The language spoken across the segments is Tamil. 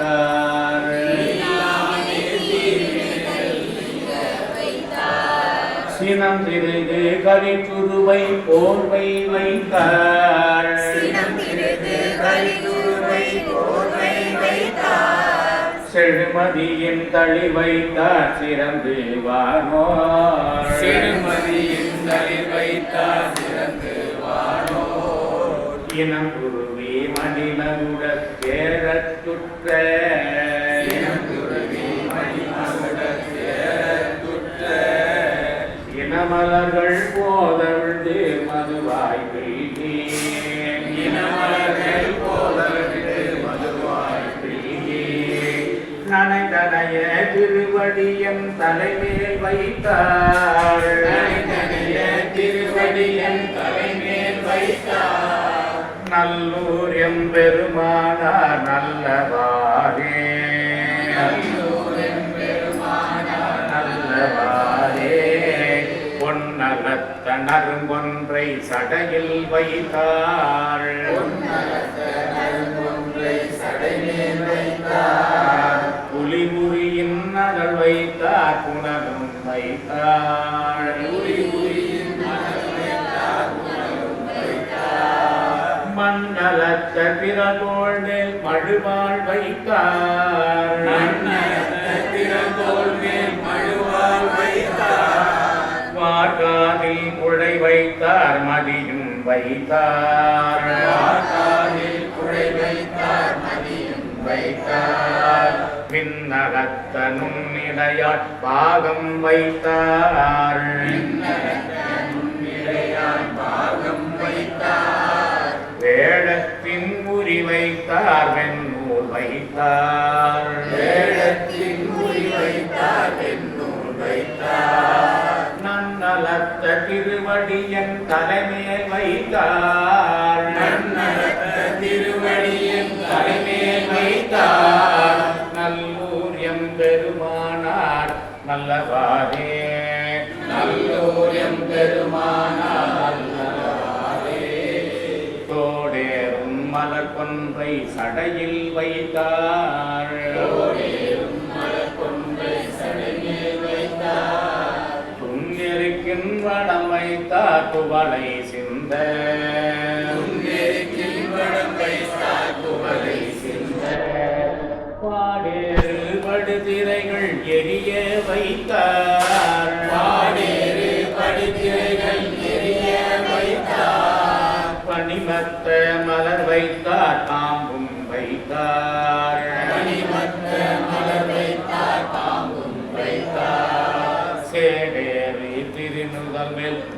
வைத்தார். சினம் திரிது கரித்துருவை போர்வை வைத்தார். செழுமதியின் தளி வைத்தார் சிறந்து வானோர். சிறுமதியின் தலை வைத்தார் சிறந்து வானோர். இனம் குருவி மணிமகுட தேரத்துற்ற இனமலர்கள் போதவிழ்ந்து மதுவாய் பெய்தே இனமலர்கள் போதவிட்டு மதுவாய் பெய்தே நனைதனைய திருவடியன் தலைமேல் வைத்தார் தனித்தனிய நறுங்கொன்றை சடையில் வைத்தார் புலிபுரியின் நகல் வைத்தார் புனலும் வைத்தார் மண்டலத்த பிறகோள்மேல் மழுவாள் வைத்தார் குழை வைத்தார் மதியும் வைத்தார். வார்காலில் குழை வைத்தார் மதியும் வைத்தார். விண்ணகத்த நுண்ணிடையாட் பாகம் வைத்தார். தலைமேல் வைத்தார். நன்னரத்த திருவடியின் தலைமேல் வைத்தார். நல்லூர் எம்பெருமானார் நல்லவாரே நல்லோர் எம்பெருமானார் நல்லவாறே. தோடேறும் மலர் கொன்றை சடையில் வைத்தார். வைத்தார் சிந்த. பாடேறு படுதிரைகள் எரிய வைத்தார். பாடேறு படுதிரைகள் எரிய வைத்தார் பனிமத்த மலர் வைத்தார் தாம்பும் வைத்தார்.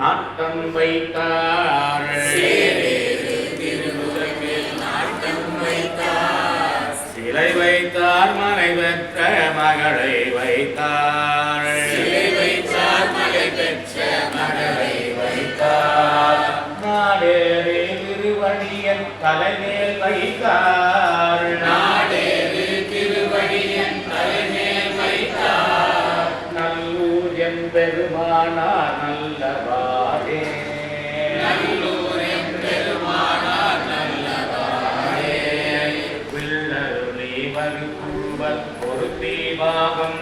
நாட்டம் வைத்தார். சிலை வைத்தார் மலை பெற்ற மகளை வைத்தார் சிலை வைத்தார் மலை பெற்ற மகளை வைத்தார். நாடேறி திருவடியன் தலைமேல் வைத்தார். நல்லூர் நல்லவாரே ஒரு தீபாகம்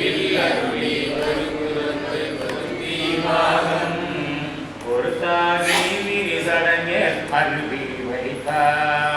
இல்லருளி ஒரு குருத்து ஒரு அருவி வைத்தார்.